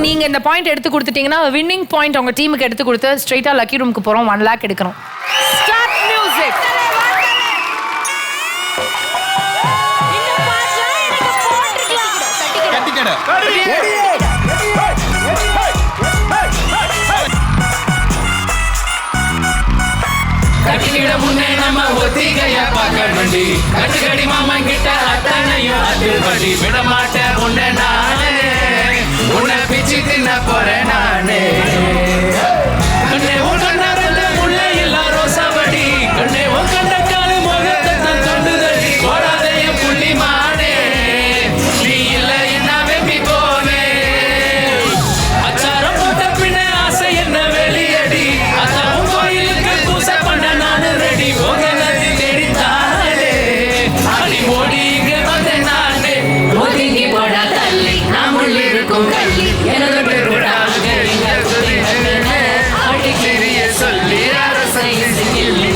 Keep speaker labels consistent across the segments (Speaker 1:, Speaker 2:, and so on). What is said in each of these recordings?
Speaker 1: நீங்க இந்த பாயிண்ட் எடுத்து கொடுத்துட்டீங்கன்னா வின்னிங் பாயிண்ட் உங்க டீமுக்கு எடுத்து கொடுத்து ஸ்ட்ரைட்டா லக்கி ரூமுக்கு போறோம் ஒன் லேக் எடுக்கிறோம் ஸ்டார்ட் மியூசிக்
Speaker 2: கட்டிக்கிட
Speaker 3: முன்னே நம்ம ஒத்திகைய பார்க்கணுண்டி கட்டுக்கடி மாமன் கிட்ட அத்தனையும் அது படி விட மாட்டேன் உன்னை দিন পরে নানে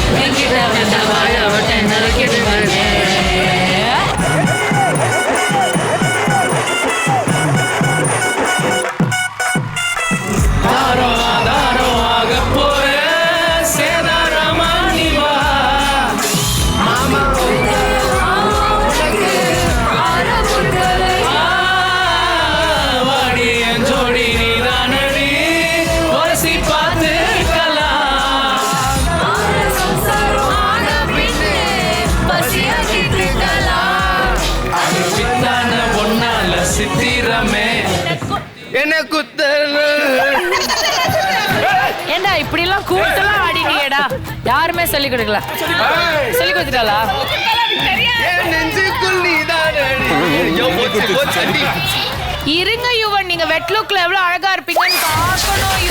Speaker 3: Thank you, Reverend. சித்திரமே என்ன குத்தல
Speaker 1: ஏண்டா இப்படி எல்லாம் கூட்டெல்லாம் ஆடினீங்கடா யாருமே சொல்லி கொடுக்கல. சொல்லி கொடுத்துட்டாளா? இருங்க யுவன். நீங்க வெட் லுக்ல எவ்வளவு அழகா இருப்பீங்கன்னு பார்க்கணும்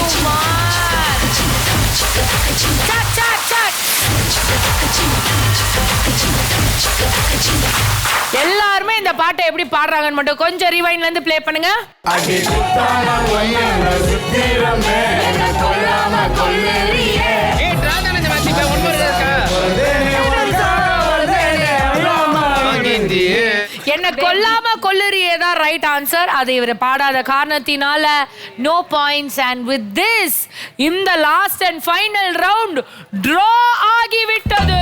Speaker 1: எல்லாருமே இந்த பாட்டை எப்படி பாடுறாங்கன்னு மட்டும் கொஞ்சம் ரிவைன்ல இருந்து ப்ளே பண்ணுங்க. என்ன கொல்லாம கொல்லுறியே தான் ரைட் ஆன்சர் அது இவர் பாடாத காரணத்தினால no points and with this இந்த last and final round draw ஆகிவிட்டது.